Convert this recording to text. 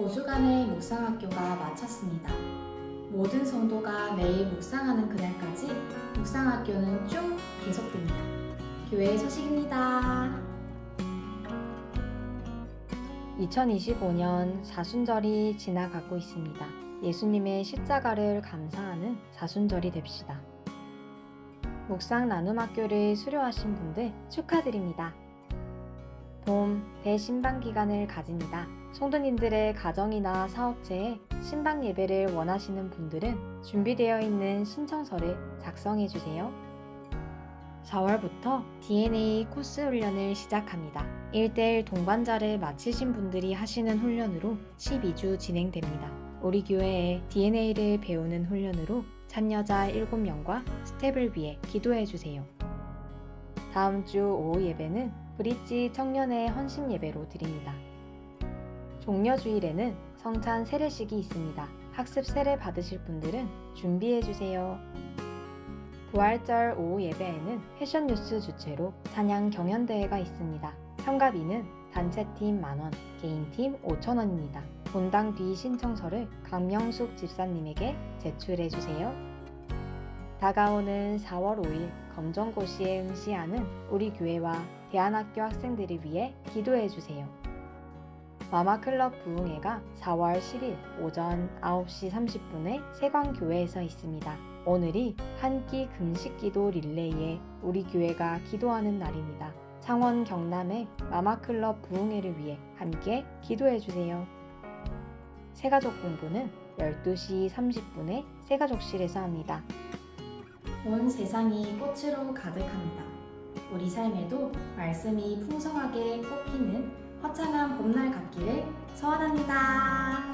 5주간의 묵상학교가 마쳤습니다. 모든 성도가 매일 묵상하는 그날까지 묵상학교는 쭉 계속됩니다. 교회 소식입니다. 2025년 사순절이 지나가고 있습니다. 예수님의 십자가를 감사하는 사순절이 됩시다. 묵상 나눔 학교를 수료하신 분들 축하드립니다. 봄 대신방 기간을 가집니다. 성도님들의 가정이나 사업체에 신방 예배를 원하시는 분들은 준비되어 있는 신청서를 작성해 주세요. 4월부터 DNA 코스 훈련을 시작합니다. 1대1 동반자를 마치신 분들이 하시는 훈련으로 12주 진행됩니다. 우리 교회의 DNA를 배우는 훈련으로 참여자 7명과 스텝을 위해 기도해 주세요. 다음 주 오후 예배는 브릿지 청년의 헌신 예배로 드립니다. 종려 주일에는 성찬 세례식이 있습니다. 학습 세례 받으실 분들은 준비해 주세요. 부활절 오후 예배에는 패션 뉴스 주최로 찬양 경연 대회가 있습니다. 참가비는 단체팀 만원, 개인팀 5천원입니다. 본당 뒤 신청서를 강명숙 집사님에게 제출해 주세요. 다가오는 4월 5일 검정고시에 응시하는 우리 교회와 대안학교 학생들을 위해 기도해 주세요. 마마클럽 부흥회가 4월 10일 오전 9시 30분에 세광교회에서 있습니다. 오늘이 한 끼 금식 기도 릴레이에 우리 교회가 기도하는 날입니다. 창원 경남의 마마클럽 부흥회를 위해 함께 기도해 주세요. 새가족 공부는 12시 30분에 새가족실에서 합니다. 온 세상이 꽃으로 가득합니다. 우리 삶에도 말씀이 풍성하게 꽃피는 화창한 봄날 같기를 소원합니다.